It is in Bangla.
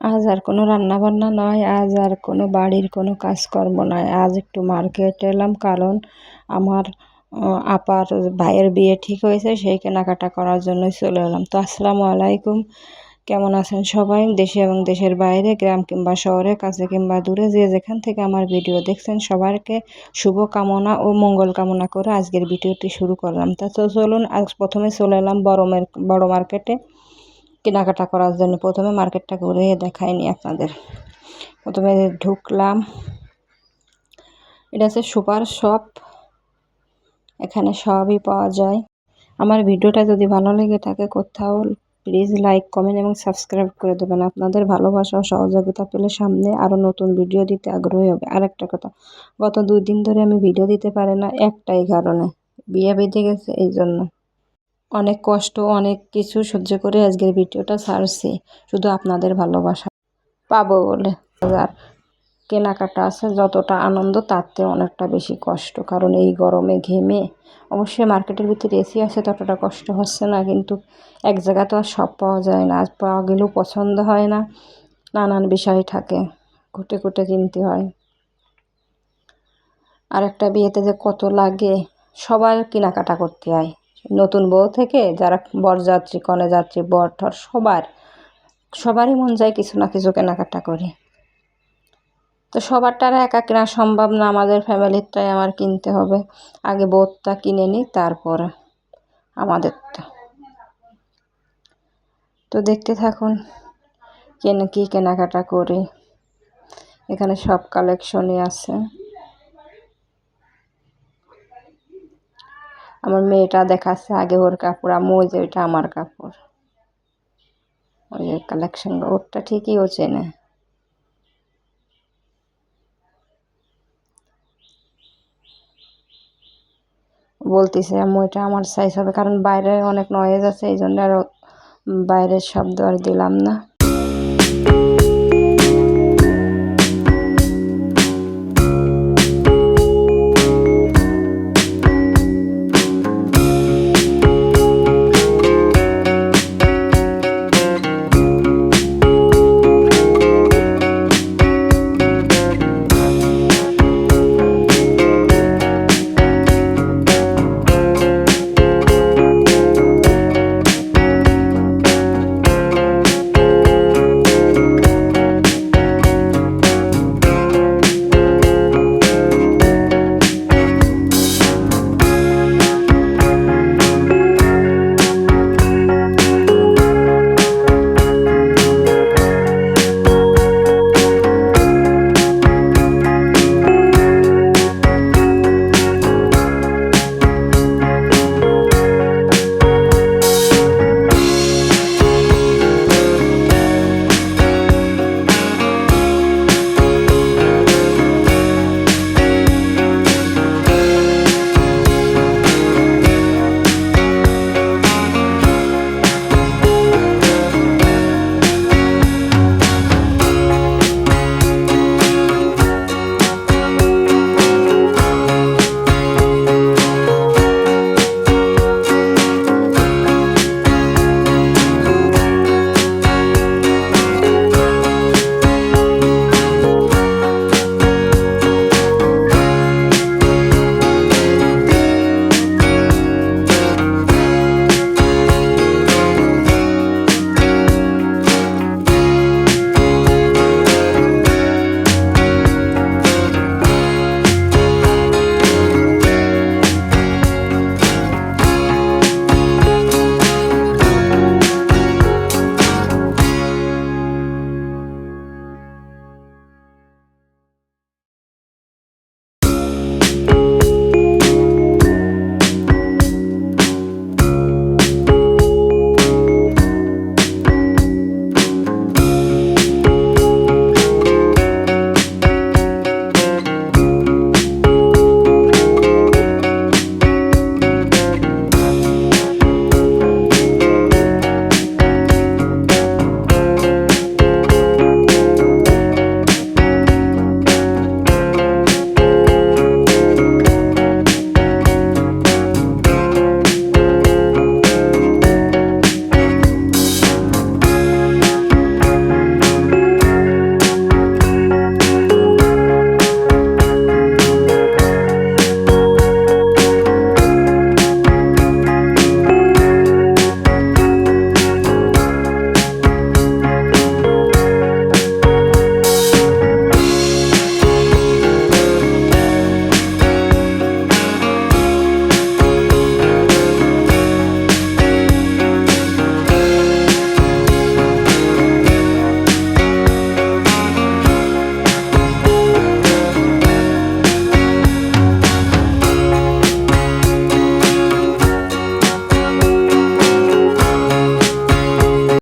আজ আর কোনো রান্না বান্না নয়, আজ আর কোনো বাড়ির কোনো কাজকর্ম নয়। আজ একটু মার্কেট এলাম, কারণ আমার আপার ভাইয়ের বিয়ে ঠিক হয়েছে, সেই কেনাকাটা করার জন্যই চলে এলাম। তো আসসালামু আলাইকুম। কেমন আছেন সবাই? দেশে এবং দেশের বাইরে, গ্রাম কিংবা শহরে, কাছে কিংবা দূরে, যে যেখান থেকে আমার ভিডিও দেখছেন, সবাইকে শুভ কামনা ও মঙ্গল কামনা করে আজকের ভিডিওটি শুরু করলাম। তা তো চলুন, আজ প্রথমে চলে এলাম বড় বড় মার্কেটে। কেনাকাটা করার জন্য প্রথমে মার্কেটটা ঘুরে দেখাইনি আপনাদের। প্রথমে ঢুকলাম। এটা হচ্ছে সুপার শপ। এখানে সবই পাওয়া যায়। আমার ভিডিওটা যদি ভালো লেগে থাকে কোথাও প্লিজ লাইক কমেন্ট এবং সাবস্ক্রাইব করে দেবেন। আপনাদের ভালোবাসা ও সহযোগিতা পেলে সামনে আরও নতুন ভিডিও দিতে আগ্রহী হবে। আরেকটা কথা, গত দুই দিন ধরে আমি ভিডিও দিতে পারি না একটাই কারণে। বিয়ে বেঁধে গেছে এই জন্য অনেক কষ্ট, অনেক কিছু সহ্য করে আজকের ভিডিওটা ছাড়ছি। শুধু আপনাদের ভালোবাসা পাবো বলে। আর কেনাকাটা আছে, যতটা আনন্দ, তার থেকে অনেকটা বেশি কষ্ট। কারণ এই গরমে ঘেমে অবশ্যই মার্কেটের ভিতরে এসি আছে, ততটা কষ্ট হচ্ছে না। কিন্তু এক জায়গা তো আর সব পাওয়া যায় না। আজ পাওয়া গেলেও পছন্দ হয় না। নানান বিষয় থাকে কুটে কুটে কিনতে হয়। আর একটা বিয়েতে যে কত লাগে, সবার কেনাকাটা করতে হয়। নতুন বউ থেকে যারা বরযাত্রী কনে যাত্রী বর ঠর সবার, সবারই মন যায় কিছু না কিছু কেনাকাটা করি। তো সবারটা আর একা কেনা সম্ভব না, আমাদের ফ্যামিলিরটাই আমার কিনতে হবে। আগে বোধটা কিনে নিই তারপরে আমাদেরটা। তো দেখতে থাকুন, কেন কী কেনাকাটা করি। এখানে সব কালেকশনই আছে। আমার মেয়েটা দেখাচ্ছে আগে ওর কাপড় আমি ওই যে ওইটা আমার কাপড়। ওই যে কালেকশন ওরটা ঠিকই ও চেনে। বলতেছে, আম্মু, এটা আমার সাইজ হবে, কারণ বাইরে অনেক নয়েজ আছে, এই জন্য আর বাইরের শব্দ আর দিলাম না।